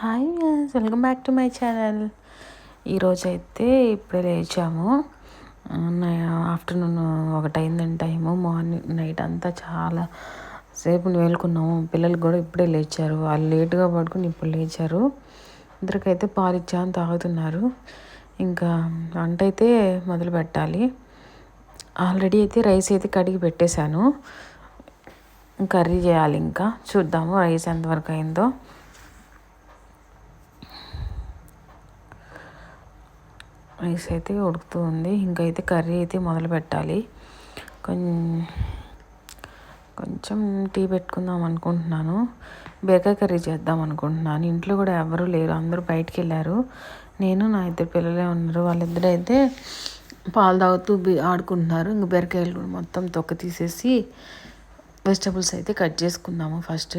Hi welcome back to my channel ఈరోజు అయితే ఇప్పుడే లేచాము. ఆఫ్టర్నూన్ ఒకటైందని టైము. మార్నింగ్ నైట్ అంతా చాలా సేపు వేలుకున్నాము పిల్లలు కూడా ఇప్పుడే లేచారు. వాళ్ళు లేటుగా పడుకుని ఇప్పుడు లేచారు. ఇద్దరికైతే పాలు తాగుతున్నారు. ఇంకా వంట అయితే మొదలు పెట్టాలి. ఆల్రెడీ అయితే రైస్ అయితే కడిగి పెట్టేశాను. కర్రీ చేయాలి ఇంకా. చూద్దాము రైస్ ఎంతవరకు అయిందో. రైస్ అయితే ఉడుకుతూ ఉంది అయితే కర్రీ అయితే మొదలు పెట్టాలి. కొంచెం టీ పెట్టుకుందాం అనుకుంటున్నాను. బీరకాయ కర్రీ చేద్దాం అనుకుంటున్నాను. ఇంట్లో కూడా ఎవరు లేరు. అందరూ బయటికి వెళ్ళారు నేను నా ఇద్దరు పిల్లలే ఉన్నారు. వాళ్ళిద్దరు అయితే పాలు తాగుతూ ఆడుకుంటున్నారు. ఇంక బీరకాయలు కూడా మొత్తం తొక్క తీసేసి వెజిటబుల్స్ అయితే కట్ చేసుకుందాము ఫస్ట్.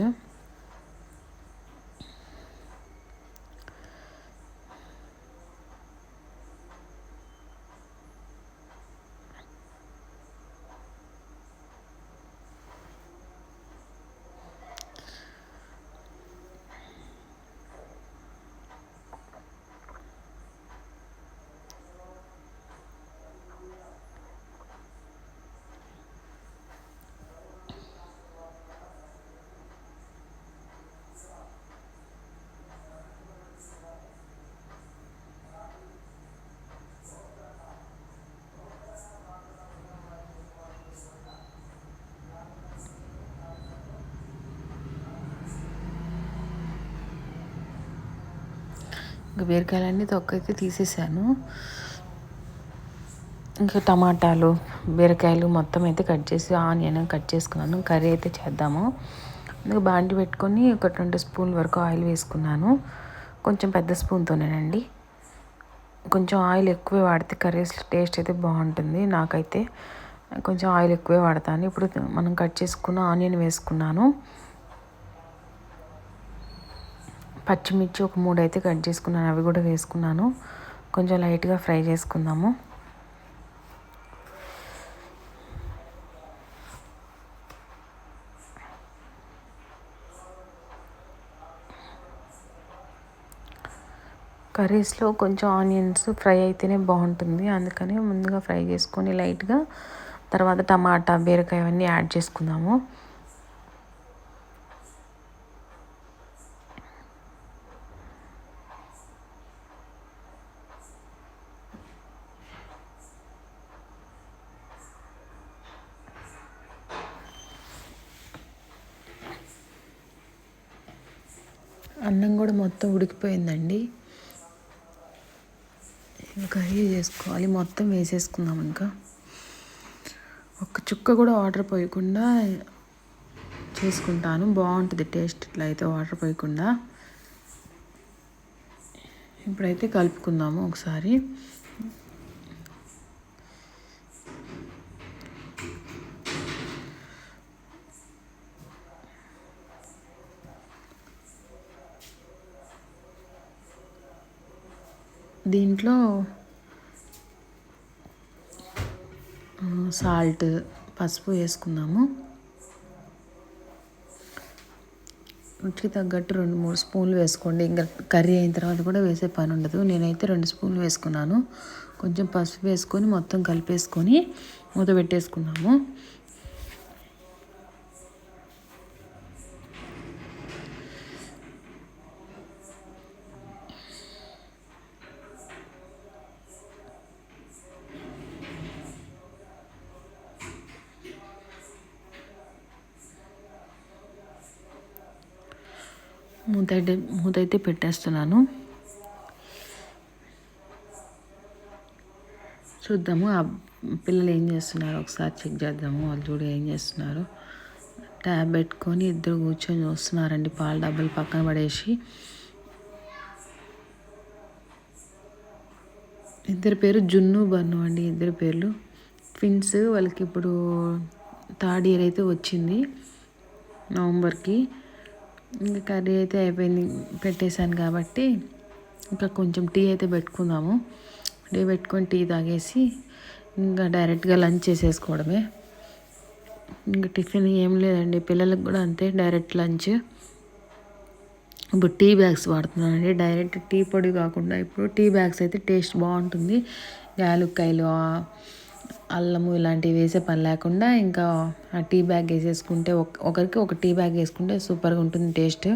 బీరకాయలన్నీ తొక్కైతే తీసేసాను. ఇంకా టమాటాలు బీరకాయలు మొత్తం అయితే కట్ చేసి ఆనియన్ కట్ చేసుకున్నాను. కర్రీ అయితే చేద్దాము. ఇంకా బాండి పెట్టుకొని ఒక రెండు స్పూన్ వరకు ఆయిల్ వేసుకున్నాను. కొంచెం పెద్ద స్పూన్తోనేనండి కొంచెం ఆయిల్ ఎక్కువే వాడితే కర్రీస్ టేస్ట్ అయితే బాగుంటుంది నాకైతే. కొంచెం ఆయిల్ ఎక్కువే వాడతాను. ఇప్పుడు మనం కట్ చేసుకున్న ఆనియన్ వేసుకున్నాను. పచ్చిమిర్చి ఒక మూడు అయితే కట్ చేసుకున్నాను అవి కూడా వేసుకున్నాను. కొంచెం లైట్గా ఫ్రై చేసుకుందాము. కర్రీస్లో కొంచెం ఆనియన్స్ ఫ్రై అయితేనే బాగుంటుంది. అందుకని ముందుగా ఫ్రై చేసుకొని లైట్గా తర్వాత టమాటా బీరకాయ అవన్నీ యాడ్ చేసుకుందాము. అన్నం కూడా మొత్తం ఉడికిపోయిందండి. కర్రీ చేసుకోవాలి. మొత్తం వేసేసుకుందాం ఇంకా. ఒక్క చుక్క కూడా వాటర్ పోయకుండా చేసుకుంటాను. బాగుంటుంది టేస్ట్. ఇట్లా అయితే వాటర్ పోయకుండా. ఇప్పుడైతే కలుపుకుందాము ఒకసారి. దీంట్లో సాల్ట్ పసుపు వేసుకున్నాము రుచికి తగ్గట్టు రెండు మూడు స్పూన్లు వేసుకోండి. ఇంకా కర్రీ అయిన తర్వాత కూడా వేసే పని ఉండదు. నేనైతే రెండు స్పూన్లు వేసుకున్నాను. కొంచెం పసుపు వేసుకొని మొత్తం కలిపేసుకొని మూత పెట్టేసుకున్నాము. మూత అయితే మూత అయితే పెట్టేస్తున్నాను. చూద్దాము ఆ పిల్లలు ఏం చేస్తున్నారు? ఒకసారి చెక్ చేద్దాము. వాళ్ళు చూడు ఏం చేస్తున్నారు. ట్యాబ్ పెట్టుకొని ఇద్దరు కూర్చొని చూస్తున్నారండి. పాల డబ్బులు పక్కన పడేసి. ఇద్దరు పేరు జున్ను బన్ను అండి. ఇద్దరు పేర్లు. ట్విన్స్ వాళ్ళకి ఇప్పుడు థర్డ్ ఇయర్ అయితే వచ్చింది. నవంబర్కి. ఇంకా కర్రీ అయితే అయిపోయింది పెట్టేశాను కాబట్టి ఇంకా కొంచెం టీ అయితే పెట్టుకుందాము. టీ పెట్టుకొని టీ తాగేసి ఇంకా డైరెక్ట్గా లంచ్ చేసేసుకోవడమే. ఇంకా టిఫిన్ ఏం లేదండి పిల్లలకు కూడా అంతే డైరెక్ట్ లంచ్. ఇప్పుడు టీ బ్యాగ్స్ వాడుతున్నానండి డైరెక్ట్ టీ పొడి కాకుండా ఇప్పుడు టీ బ్యాగ్స్ అయితే టేస్ట్ బాగుంటుంది. యాలుక్కాయలు అల్లము ఇలాంటివి వేసే పని లేకుండా ఇంకా ఆ టీ బ్యాగ్ వేసేసుకుంటే ఒకరికి ఒక టీ బ్యాగ్ వేసుకుంటే సూపర్గా ఉంటుంది టేస్ట్.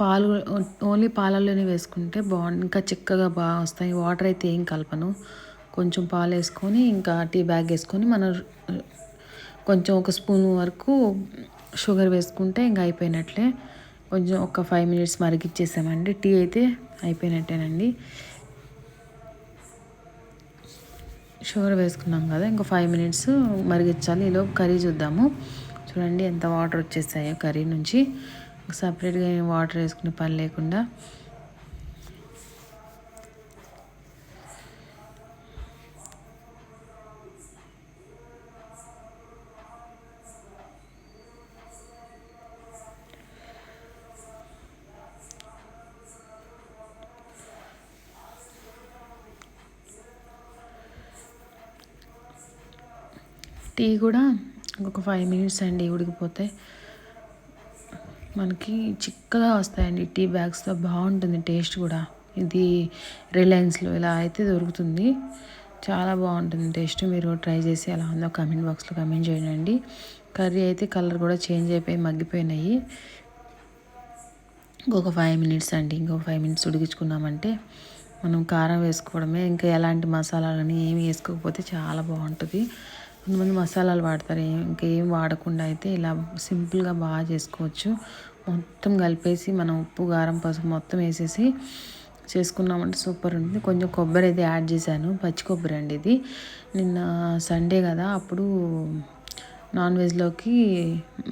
పాలు ఓన్లీ పాలల్లోనే వేసుకుంటే బాగుంది ఇంకా చిక్కగా బాగా వస్తాయి. వాటర్ అయితే ఏం కలపను. కొంచెం పాలు వేసుకొని ఇంకా టీ బ్యాగ్ వేసుకొని మనం కొంచెం ఒక స్పూన్ వరకు షుగర్ వేసుకుంటే ఇంకా అయిపోయినట్లే. కొంచెం ఒక ఫైవ్ మినిట్స్ మరిగిచ్చేసామండి. టీ అయితే అయిపోయినట్టేనండి. షుగర్ వేసుకున్నాం కదా ఇంకా ఫైవ్ మినిట్స్ మరిగించాలి ఈలోపు కర్రీ చూద్దాము. చూడండి ఎంత వాటర్ వచ్చేసాయో కర్రీ నుంచి. సపరేట్గా వాటర్ వేసుకునే పని లేకుండా టీ కూడా ఒక ఫైవ్ మినిట్స్ అండి ఉడికిపోతే. మనకి చిక్కగా వస్తాయండి టీ బ్యాగ్స్తో బాగుంటుంది టేస్ట్ కూడా. ఇది రిలయన్స్లో ఇలా అయితే దొరుకుతుంది. చాలా బాగుంటుంది టేస్ట్ మీరు ట్రై చేసి ఎలా ఉందో కమెంట్ బాక్స్లో కమెంట్ చేయండి కర్రీ అయితే కలర్ కూడా చేంజ్ అయిపోయి మగ్గిపోయినాయి. ఇంకొక ఫైవ్ మినిట్స్ అండి. ఇంకొక ఫైవ్ మినిట్స్ ఉడికించుకున్నామంటే మనం కారం వేసుకోవడమే. ఇంకా ఎలాంటి మసాలాలని ఏమి వేసుకోకపోతే చాలా బాగుంటుంది. కొంతమంది మసాలాలు వాడతారు. ఇంకేం వాడకుండా అయితే ఇలా సింపుల్గా బాగా చేసుకోవచ్చు. మొత్తం కలిపేసి మనం ఉప్పు కారం పసుపు మొత్తం వేసేసి చేసుకున్నామంటే సూపర్ ఉంటుంది. కొంచెం కొబ్బరి అయితే యాడ్ చేశాను. పచ్చి కొబ్బరి అండి ఇది. నిన్న సండే కదా అప్పుడు నాన్ వెజ్లోకి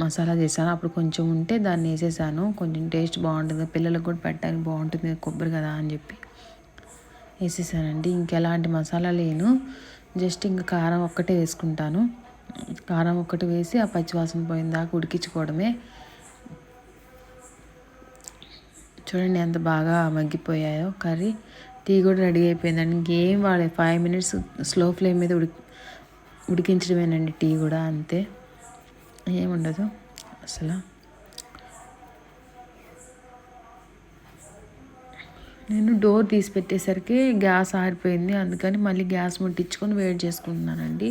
మసాలా చేశాను. అప్పుడు కొంచెం ఉంటే దాన్ని వేసేసాను. కొంచెం టేస్ట్ బాగుంటుంది. పిల్లలకు కూడా పెట్టడానికి బాగుంటుంది. కొబ్బరి కదా అని చెప్పి వేసేసానండి. ఇంకెలాంటి మసాలా లేను. జస్ట్ ఇంకా కారం ఒక్కటే వేసుకుంటాను. కారం ఒక్కటి వేసి ఆ పచ్చివాసన పోయిన దాకా ఉడికించుకోవడమే. చూడండి ఎంత బాగా మగ్గిపోయాయో కర్రీ. టీ కూడా రెడీ అయిపోయిందండి. ఇంకేం వాడే ఫైవ్ మినిట్స్ స్లో ఫ్లేమ్ మీద ఉడికి ఉడికించడమేనండి టీ కూడా అంతే. ఏముండదు అసలు. నేను డోర్ తీసి పెట్టేసరికి గ్యాస్ ఆరిపోయింది. అందుకని మళ్ళీ గ్యాస్ ముట్టించుకొని వేడి చేసుకుంటున్నానండి.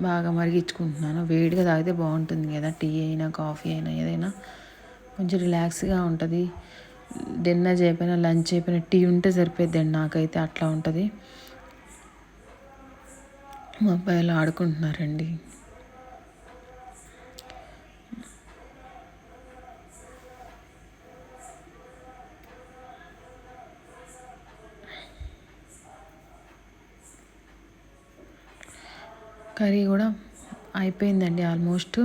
బాగా మరిగించుకుంటున్నాను. వేడిగా తాగితే బాగుంటుంది కదా. టీ అయినా కాఫీ అయినా ఏదైనా కొంచెం రిలాక్స్గా ఉంటుంది. డిన్నర్ చేయపోయినా లంచ్ అయిపోయినా టీ ఉంటే సరిపోద్దండి నాకైతే. అట్లా ఉంటుంది. మా అబ్బాయిలు ఆడుకుంటున్నారండి. కర్రీ కూడా అయిపోయిందండి ఆల్మోస్ట్.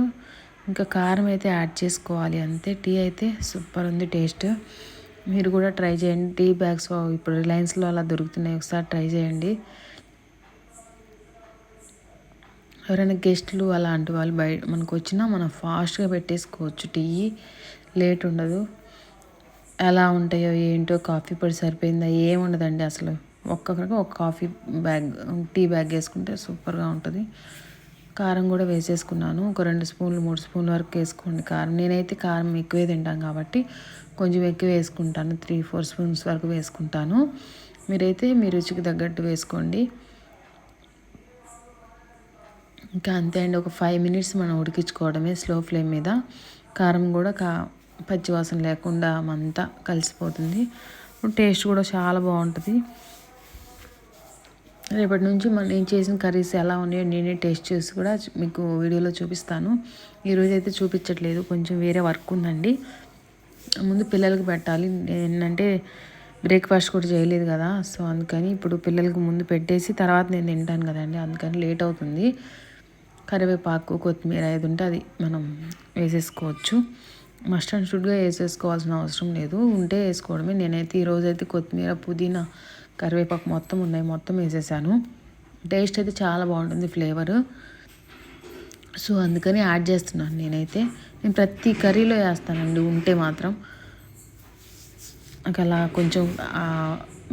ఇంకా కారం అయితే యాడ్ చేసుకోవాలి అంతే. టీ అయితే సూపర్ ఉంది టేస్ట్. మీరు కూడా ట్రై చేయండి. టీ బ్యాగ్స్ ఇప్పుడు రిలయన్స్లో అలా దొరుకుతున్నాయి. ఒకసారి ట్రై చేయండి. ఎవరైనా గెస్ట్లు అలాంటి వాళ్ళు బయట మనకు వచ్చినా మనం ఫాస్ట్గా పెట్టేసుకోవచ్చు టీ. లేట్ ఉండదు. ఎలా ఉంటాయో ఏంటో కాఫీ పొడి సరిపోయిందా ఏముండదండి అసలు. ఒక్కొక్కరికి ఒక కాఫీ బ్యాగ్ టీ బ్యాగ్ వేసుకుంటే సూపర్గా ఉంటుంది. కారం కూడా వేసేసుకున్నాను. ఒక రెండు స్పూన్లు మూడు స్పూన్ల వరకు వేసుకోండి. కారం నేనైతే కారం ఎక్కువే తింటాను కాబట్టి కొంచెం ఎక్కువ వేసుకుంటాను. త్రీ ఫోర్ స్పూన్స్ వరకు వేసుకుంటాను. మీరైతే మీ రుచికి తగ్గట్టు వేసుకోండి. ఇంకా అంతే అండి. ఒక ఫైవ్ మినిట్స్ మనం ఉడికించుకోవడమే స్లో ఫ్లేమ్ మీద. కారం కూడా కా పచ్చివాసన లేకుండా అంతా కలిసిపోతుంది. టేస్ట్ కూడా చాలా బాగుంటుంది. రేపటి నుంచి మన నేను చేసిన కర్రీస్ ఎలా ఉన్నాయో నేనే టేస్ట్ చేసి కూడా మీకు వీడియోలో చూపిస్తాను. ఈరోజు అయితే చూపించట్లేదు కొంచెం వేరే వర్క్ ఉందండి. ముందు పిల్లలకి పెట్టాలి. ఏంటంటే బ్రేక్ఫాస్ట్ కూడా చేయలేదు కదా సో అందుకని ఇప్పుడు పిల్లలకు ముందు పెట్టేసి తర్వాత నేను తింటాను కదండి అందుకని లేట్ అవుతుంది. కరివేపాకు కొత్తిమీర ఏది ఉంటే అది మనం వేసేసుకోవచ్చు. మస్ట్ అండ్ షుడ్గా వేసేసుకోవాల్సిన అవసరం లేదు. ఉంటే వేసుకోవడమే. నేనైతే ఈరోజైతే కొత్తిమీర పుదీనా కరివేపాకు మొత్తం ఉన్నాయి. మొత్తం వేసేసాను. టేస్ట్ అయితే చాలా బాగుంటుంది ఫ్లేవర్. సో అందుకని యాడ్ చేస్తున్నాను నేనైతే. నేను ప్రతి కర్రీలో వేస్తానండి ఉంటే మాత్రం. నాకు అలా కొంచెం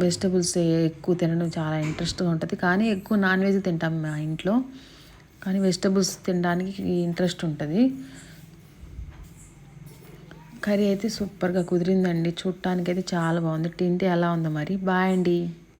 వెజిటబుల్స్ ఎక్కువ తినడం చాలా ఇంట్రెస్ట్గా ఉంటుంది. కానీ ఎక్కువ నాన్ వెజ్ తింటాం మా ఇంట్లో. కానీ వెజిటబుల్స్ తినడానికి ఇంట్రెస్ట్ ఉంటుంది. కర్రీ అయితే సూపర్గా కుదిరిందండి. చూడటానికి అయితే చాలా బాగుంది. తింటే ఎలా ఉందో మరి. బాయ్ అండి.